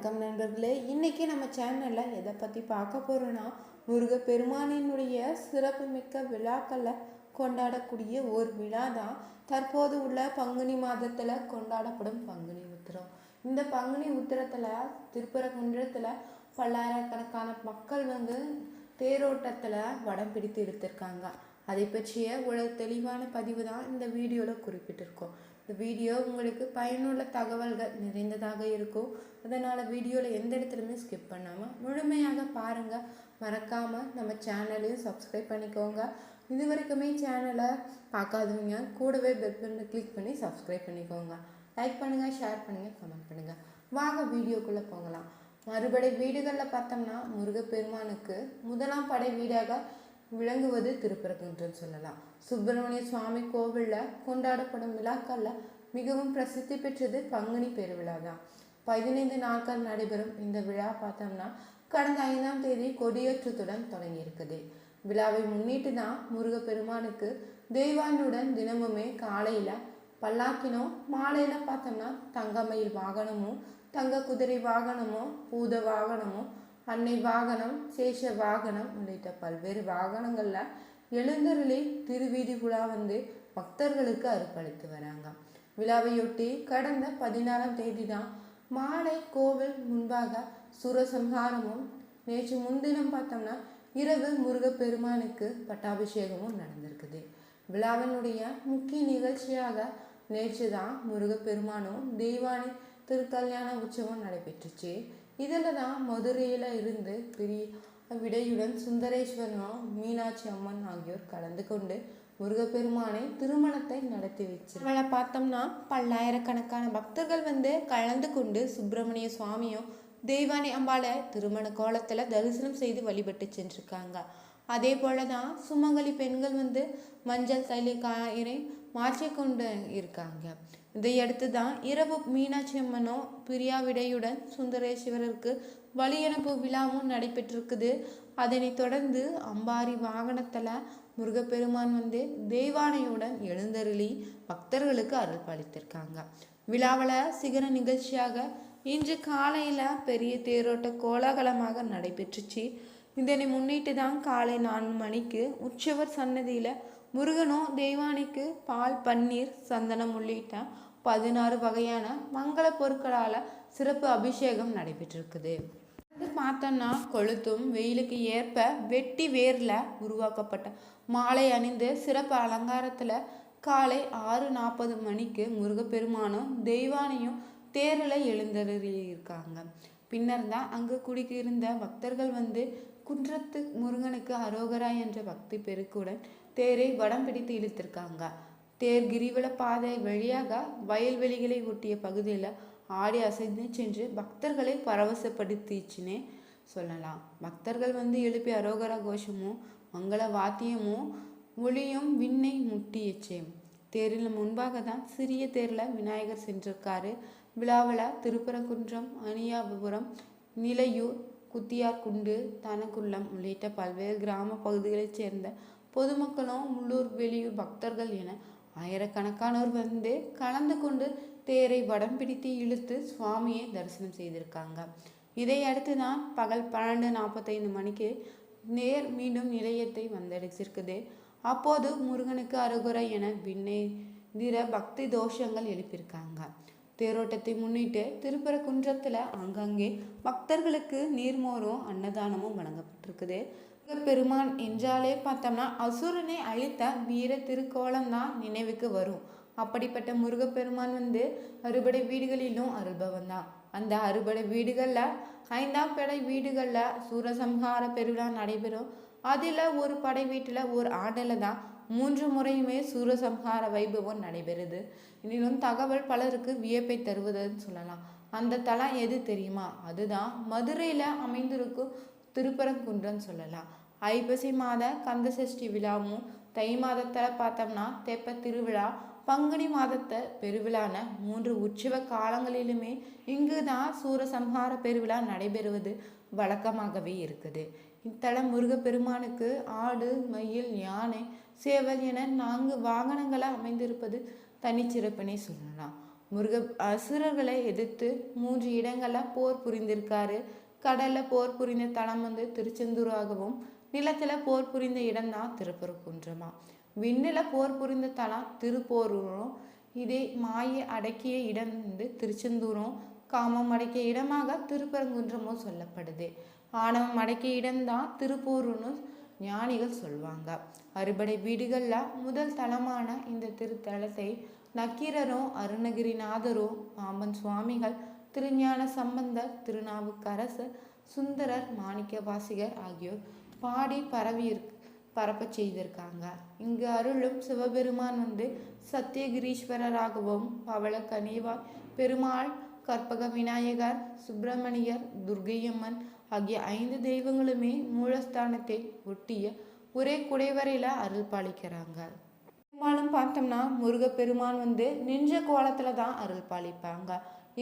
வணக்கம் நண்பர்களே. இன்றைக்கி நம்ம சேனலில் எதை பற்றி பார்க்க போகிறோன்னா முருகப்பெருமானினுடைய சிறப்புமிக்க விழாக்களில் கொண்டாடக்கூடிய ஒரு விழா தான் தற்போது உள்ள பங்குனி மாதத்தில் கொண்டாடப்படும் பங்குனி உத்திரம். இந்த பங்குனி உத்திரத்தில் திருப்பரங்குன்றத்தில் பல்லாயிரக்கணக்கான மக்கள் வந்து தேரோட்டத்தில் வடம் பிடித்து எடுத்திருக்காங்க. அதை பற்றிய ஒரு தெளிவான பதிவு தான் இந்த வீடியோவில் குறிப்பிட்டிருக்கோம். இந்த வீடியோ உங்களுக்கு பயனுள்ள தகவல்கள் நிறைந்ததாக இருக்கும். அதனால் வீடியோவில் எந்த இடத்துலையுமே ஸ்கிப் பண்ணாமல் முழுமையாக பாருங்கள் மறக்காமல் நம்ம சேனலையும் சப்ஸ்கிரைப் பண்ணிக்கோங்க. இது வரைக்குமே சேனலை பார்க்காதவங்க கூடவே பெல் பட்டனை கிளிக் பண்ணி சப்ஸ்கிரைப் பண்ணிக்கோங்க. லைக் பண்ணுங்கள் ஷேர் பண்ணுங்கள் கமெண்ட் பண்ணுங்கள் வாங்க வீடியோக்குள்ளே போகலாம். மறுபடி வீடுகளில் பார்த்தோம்னா முருகப்பெருமானுக்கு முதலாம் படை வீடாக விளங்குவது திருப்பரங்குன்றம் சொல்லலாம். சுப்பிரமணிய சுவாமி கோவிலில் கொண்டாடப்படும் விழாக்களில் மிகவும் பிரசித்தி பெற்றது பங்குனி பெருவிழா தான் பதினைந்து நாட்கள் நடைபெறும் இந்த விழா பார்த்தோம்னா கடந்த ஐந்தாம் தேதி கொடியேற்றத்துடன் தொடங்கியிருக்குது. விழாவை முன்னிட்டு தான் முருகப்பெருமானுக்கு தெய்வானுடன் தினமுமே காலையில் பல்லாக்கினும் மாலையில் பார்த்தோம்னா தங்கமயில் வாகனமும் தங்க குதிரை வாகனமும் பூத வாகனமும் அன்னை வாகனம் சேஷ வாகனம் உள்ளிட்ட பல்வேறு வாகனங்களில் எழுந்தருளி திருவீதி குழா வந்து பக்தர்களுக்கு அர்ப்பணித்து வராங்க. விழாவையொட்டி கடந்த பதினாறாம் தேதி தான் மாலை கோவில் முன்பாக சூரசம்ஹாரமும் நேற்று முன்தினம் பார்த்தோம்னா இரவு முருகப்பெருமானுக்கு பட்டாபிஷேகமும் நடந்திருக்குது. விழாவினுடைய முக்கிய நிகழ்ச்சியாக நேற்று தான் முருகப்பெருமானும் தெய்வானி திருக்கல்யாண உற்சவம் நடைபெற்றுச்சு. இதில் தான் மதுரையில் இருந்து பெரிய விடையுடன் சுந்தரேஸ்வரனும் மீனாட்சி அம்மன் ஆகியோர் கலந்து கொண்டு முருகப்பெருமானை திருமணத்தை நடத்தி வச்சு அவளை பார்த்தோம்னா பல்லாயிரக்கணக்கான பக்தர்கள் வந்து கலந்து கொண்டு சுப்பிரமணிய சுவாமியும் தெய்வானி அம்பாளை திருமண கோலத்தில் தரிசனம் செய்து வழிபட்டு சென்றிருக்காங்க. அதே போல தான் சுமங்கலி பெண்கள் வந்து மஞ்சள் தைலி காயினை மாற்றிக்கொண்டு இருக்காங்க. இதையடுத்து தான் இரவு மீனாட்சி அம்மனோ பிரியாவிடையுடன் சுந்தரேஸ்வரருக்கு வழியனுப்பு விழாவும் நடைபெற்றிருக்குது. அதனைத் தொடர்ந்து அம்பாரி வாகனத்தில் முருகப்பெருமான் வந்து தெய்வானையுடன் எழுந்தருளி பக்தர்களுக்கு அருள் பாலித்திருக்காங்க. விழாவில் சிகர நிகழ்ச்சியாக இன்று காலையில் பெரிய தேரோட்ட கோலாகலமாக நடைபெற்றுச்சு. இதனை முன்னிட்டு தான் காலை நான்கு மணிக்கு உற்சவர் சன்னதியில் முருகனும் தெய்வானைக்கு பால் பன்னீர் சந்தனம் உள்ளிட்ட பதினாறு வகையான மங்கள பொருட்களால் சிறப்பு அபிஷேகம் நடைபெற்றிருக்குது. இது பார்த்தோம்னா கொளுத்தும் வெயிலுக்கு ஏற்ப வெட்டி வேரில் உருவாக்கப்பட்ட மாலை அணிந்து சிறப்பு அலங்காரத்தில் காலை ஆறு நாற்பது மணிக்கு முருகப்பெருமானும் தெய்வானையும் தேரில் எழுந்தருளியிருக்காங்க. பின்னர் தான் அங்கு குடிக்கியிருந்த பக்தர்கள் வந்து குன்றத்து முருகனுக்கு அரோகரா என்ற பக்தி பெருக்குடன் தேரை வடம் பிடித்து இழுத்திருக்காங்க. தேர் கிரிவல பாதை வழியாக வயல்வெளிகளை ஒட்டிய பகுதியில் ஆடி அசைந்து சென்று பக்தர்களை பரவசப்படுத்திச்சுன்னே சொல்லலாம். பக்தர்கள் வந்து எழுப்பிய அரோகர கோஷமும் மங்கள வாத்தியமும் ஒளியும் விண்ணை முட்டியச்சே. தேரில் முன்பாக தான் சிறிய தேரில் விநாயகர் சென்றிருக்காரு. விழாவில் திருப்பரங்குன்றம் அணியாபுரம் நிலையூர் குத்தியார்குண்டு தனக்குள்ளம் உள்ளிட்ட பல்வேறு கிராம பகுதிகளைச் சேர்ந்த பொதுமக்களும் உள்ளூர் வெளியூர் பக்தர்கள் என ஆயிரக்கணக்கானோர் வந்து கலந்து கொண்டு தேரை வடம் பிடித்து இழுத்து சுவாமியை தரிசனம் செய்திருக்காங்க. இதை அடுத்து தான் பகல் பன்னெண்டு நாற்பத்தைந்து மணிக்கு நேர் மீண்டும் நிலையத்தை வந்தடைச்சிருக்குது. அப்போது முருகனுக்கு அருகுறை என விண்ணேந்திர பக்தி தோஷங்கள் எழுப்பியிருக்காங்க. தேரோட்டத்தை முன்னிட்டு திருப்பரங்குன்றத்தில் அங்கங்கே பக்தர்களுக்கு நீர்மோரும் அன்னதானமும் வழங்கப்பட்டிருக்குது. பெருமான் என்றாலே பார்த்தோம்னா அசுரனை அழித்த வீர திருக்கோலம் தான் நினைவுக்கு வரும். அப்படிப்பட்ட முருகப்பெருமான் வந்து அறுபடை வீடுகளிலும் அருள்பவன் தான். அந்த அறுபடை வீடுகளில் ஐந்தாம் படை வீடுகளில் சூரசம்ஹார பெருவிழா நடைபெறும். அதில் ஒரு படை வீட்டில் ஒரு ஆண்டில் தான் மூன்று முறையுமே சூரசம்ஹார வைபவம் நடைபெறுது. இன்னும் தகவல் பலருக்கு வியப்பை தருவதுன்னு சொல்லலாம். அந்த தலம் எது தெரியுமா? அதுதான் மதுரையில் அமைந்திருக்கும் திருப்பரங்குன்றம் சொல்லலாம். ஐப்பசி மாத கந்தசஷ்டி விழாவும் தை மாதத்தில் பார்த்தோம்னா தெப்ப திருவிழா பங்குனி மாதத்தை பெருவிழான மூன்று உற்சவ காலங்களிலுமே இங்கு தான் சூரசம்ஹார பெருவிழா நடைபெறுவது வழக்கமாகவே இருக்குது. இத்தலம் முருகப்பெருமானுக்கு ஆடு மயில் யானை சேவல் என நான்கு வாகனங்களாக அமைந்திருப்பது தனிச்சிறப்பினை சொல்லலாம். முருக அசுரர்களை எதிர்த்து மூன்று இடங்களில் போர் புரிந்திருக்காரு. கடலில் போர் புரிந்த தலம் வந்து திருச்செந்தூராகவும் நிலத்தில் போர் புரிந்த இடம்தான் திருப்பரங்குன்றமா. விண்ணில் போர் புரிந்த தலம் திருப்போரூரும் இதே மாயை அடக்கிய இடம் வந்து திருச்செந்தூரும் காமம் அடக்கிய இடமாக திருப்பரங்குன்றமும் சொல்லப்படுது. ஆணவம் அடக்கிய இடம்தான் திருப்போரூர்னு ஞானிகள் சொல்லுவாங்க அறுபடை வீடுகளில் முதல் தலமான இந்த திருத்தலத்தை நக்கீரரும் அருணகிரிநாதரும் பாம்பன் சுவாமிகள் திருஞான சம்பந்தர் திருநாவுக்கரசர் சுந்தரர் மாணிக்கவாசிகர் ஆகியோர் பாடி பரவி பரப்பச் செய்திருக்காங்க. இங்கு அருளும் சிவபெருமான் வந்து சத்தியகிரீஸ்வரராகவும் பவள கனிவாய் பெருமாள் கற்பக விநாயகர் சுப்பிரமணியர் துர்கையம்மன் ஆகிய ஐந்து தெய்வங்களுமே மூலஸ்தானத்தை ஒட்டிய ஒரே குடைவரையில் அருள் பாலிக்கிறாங்க. பெரும்பாலும் பார்த்தோம்னா முருகப்பெருமான் வந்து நின்ற கோலத்தில் தான் அருள் பாலிப்பாங்க.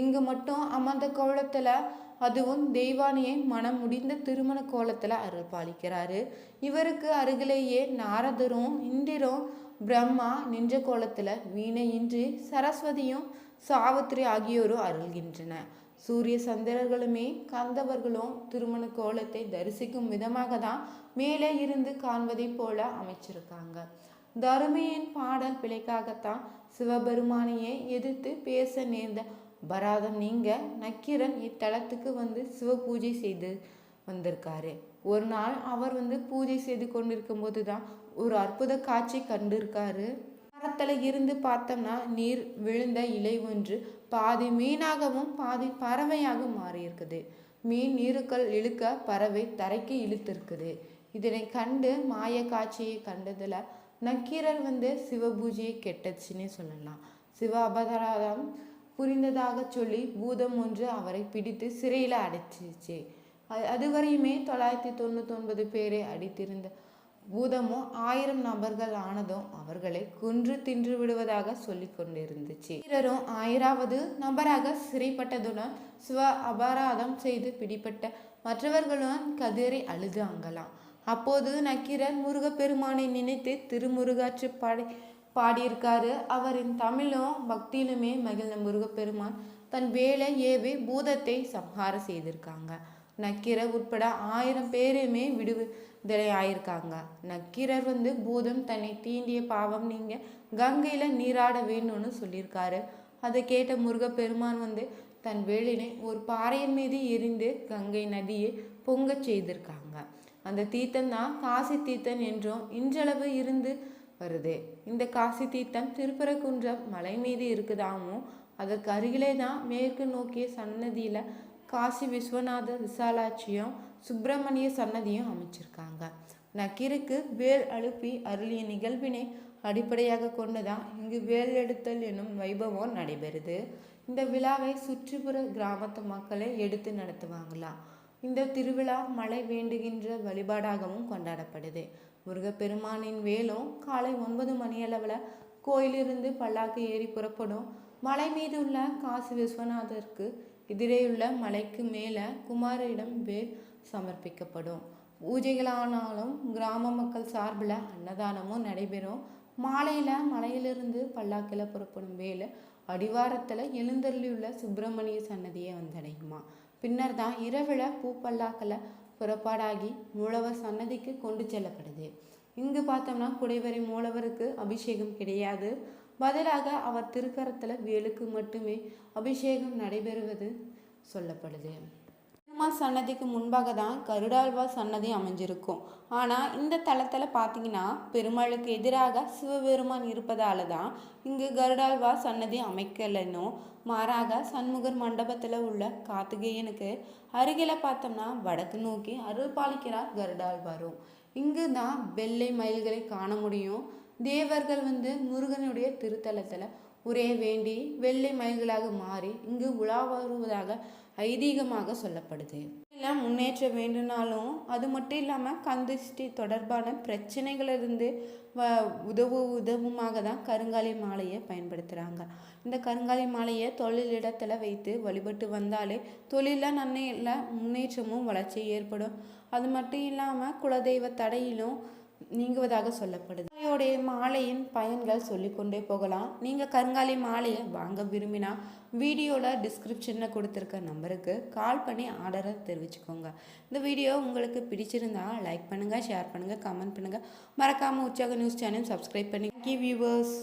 இங்கு மட்டும் அமர்ந்த கோலத்தில் அதுவும் தெய்வானியை மனம் முடிந்த திருமண கோலத்தில் அருள் பாலிக்கிறாரு இவருக்கு அருகிலேயே நாரதரும் இந்திரும் பிரம்மா நின்ற கோலத்தில் வீணையின்றி சரஸ்வதியும் சாவித்திரி ஆகியோரும் அருள்கின்றன. சூரிய சந்திரர்களுமே கந்தவர்களும் திருமண கோலத்தை தரிசிக்கும் விதமாக தான் மேலே இருந்து காண்பதைப் போல அமைச்சிருக்காங்க. தருமையின் பாடல் பிழைக்காகத்தான் சிவபெருமானையே எதிர்த்து பேச நேர்ந்த பராதம் நீங்க நக்கீரன் இத்தலத்துக்கு வந்து சிவ பூஜை செய்து வந்திருக்காரு. ஒரு நாள் அவர் வந்து பூஜை செய்து கொண்டிருக்கும் போது தான் ஒரு அற்புத காட்சி கண்டிருக்காரு. மரத்தில் இருந்து பார்த்தோம்னா நீர் விழுந்த இலை ஒன்று பாதி மீனாகவும் பாதி பறவையாக மாறியிருக்குது. மீன் நீருக்கள் இழுக்க பறவை தரைக்கு இழுத்திருக்குது. இதனை கண்டு மாய காட்சியை கண்டதில் நக்கீரர் வந்து சிவபூஜையை கெட்டச்சுன்னே சொல்லலாம். சிவ அபதராதம் புரிந்ததாக சொல்லி பூதம் ஒன்று அவரை பிடித்து சிறையில் அடைச்சிச்சு அதுவரையுமே தொள்ளாயிரத்தி தொண்ணூத்தொன்பது பேரை அடித்திருந்த பூதமும் ஆயிரம் நபர்கள் ஆனதும் அவர்களை கொன்று தின்று விடுவதாக சொல்லி கொண்டிருந்துச்சு. வீரரும் ஆயிராவது நபராக சிறைப்பட்டதுடன் சுவ அபராதம் செய்து பிடிப்பட்ட மற்றவர்களும் கதிரை அழுதாங்களாம் அப்போது நக்கீரர் முருகப்பெருமானை நினைத்து திருமுருகாற்று படை பாடியிருக்காரு. அவரின் தமிழும் பக்தியிலுமே மகிழ்ந்த முருகப்பெருமான் தன் வேலை ஏவி பூதத்தை சம்ஹாரம் செய்திருக்காங்க. நக்கீரர் உட்பட ஆயிரம் பேருமே விடுதலை ஆயிருக்காங்க நக்கீரர் வந்து பூதம் தன்னை தீண்டிய பாவம் நீங்க கங்கையில நீராட வேணும்னு சொல்லியிருக்காரு. அதை கேட்ட முருகப்பெருமான் வந்து தன் வேலினை ஒரு பாறையின் மீது எரிந்து கங்கை நதியை பொங்கச் செய்திருக்காங்க. அந்த தீர்த்தம் தான் காசி தீர்த்தன் என்றும் இன்றளவு இருந்து வருது. இந்த காசி தீர்த்தம் திருப்பரங்குன்றம் மலை மீது இருக்குதாமோ? அதற்கு அருகிலே தான் மேற்கு நோக்கிய சன்னதியில் காசி விஸ்வநாத விசாலாட்சியும் சுப்பிரமணிய சன்னதியும் அமைச்சிருக்காங்க. நக்கீருக்கு வேல் அழுப்பி அருளிய நிகழ்வினை அடிப்படையாக கொண்டுதான் இங்கு வேல் எடுத்தல் என்னும் வைபவம் நடைபெறுது. இந்த விழாவை சுற்றுப்புற கிராமத்து மக்களை எடுத்து நடத்துவாங்களாம் இந்த திருவிழா மழை வேண்டுகின்ற வழிபாடாகவும் கொண்டாடப்படுது. முருகப்பெருமானின் வேலும் காலை ஒன்பது மணியளவில் கோயிலிருந்து பல்லாக்கு ஏறி புறப்படும் மலை மீது உள்ள காசி விஸ்வநாதருக்கு எதிரேயுள்ள மலைக்கு மேலே குமாரிடம் வேல் சமர்ப்பிக்கப்படும். பூஜைகளானாலும் கிராம மக்கள் சார்பில் அன்னதானமும் நடைபெறும். மாலையில் மலையிலிருந்து பல்லாக்கில் புறப்படும் வேலை அடிவாரத்தில் எழுந்தருளியுள்ள சுப்பிரமணிய சன்னதியை வந்தடையுமா? பின்னர் தான் இரவில் பூப்பல்லாக்களை புறப்பாடாகி மூலவர் சன்னதிக்கு கொண்டு செல்லப்படுது. இங்கு பார்த்தோம்னா குடைவரை மூலவருக்கு அபிஷேகம் கிடையாது. பதிலாக அவர் திருக்கரத்தில் வேலுக்கு மட்டுமே அபிஷேகம் நடைபெறுவது சொல்லப்படுது. அம்மா சன்னதிக்கு முன்பாக தான் கருடாழ்வார் சன்னதி அமைஞ்சிருக்கும். ஆனால் இந்த தளத்தில் பார்த்தீங்கன்னா பெருமாளுக்கு எதிராக சிவபெருமான் இருப்பதால தான் இங்கு கருடாழ்வார் சன்னதி அமைக்கலைன்னும் மாறாக சண்முகர் மண்டபத்தில் உள்ள கார்த்திகேயனுக்கு அருகில் பார்த்தோம்னா வடக்கு நோக்கி அருள்பாலிக்கிறார் கருடாழ்வாரும். இங்கு தான் வெள்ளை மயில்களை காண முடியும். தேவர்கள் வந்து முருகனுடைய திருத்தலத்தில் ஒரே வேண்டி வெள்ளை மயில்களாக மாறி இங்கு உலா வருவதாக ஐதீகமாக சொல்லப்படுது. எல்லாம் முன்னேற்ற வேண்டுனாலும் அது மட்டும் இல்லாமல் கந்திஷ்டி தொடர்பான பிரச்சனைகளிலிருந்து வ உதவு உதவுமாக தான் கருங்காலி மாலையை பயன்படுத்துகிறாங்க இந்த கருங்காலி மாலையை தொழிலிடத்தில் வைத்து வழிபட்டு வந்தாலே தொழிலில் நன்மையில் முன்னேற்றமும் வளர்ச்சி ஏற்படும். அது மட்டும் இல்லாமல் குலதெய்வ தடையிலும் நீங்குவதாக சொல்லப்படுது. கருங்காலியோடைய மாலையின் பயன்கள் சொல்லிக்கொண்டே போகலாம். நீங்கள் கருங்காலி மாலையை வாங்க விரும்பினா வீடியோவில் டிஸ்கிரிப்ஷனில் கொடுத்துருக்க நம்பருக்கு கால் பண்ணி ஆர்டரை தெரிவிச்சுக்கோங்க. இந்த வீடியோ உங்களுக்கு பிடிச்சிருந்தா லைக் பண்ணுங்கள் ஷேர் பண்ணுங்கள் கமெண்ட் பண்ணுங்கள் மறக்காமல் உற்சாக நியூஸ் சேனல் சப்ஸ்கிரைப் பண்ணி வியூவர்ஸ்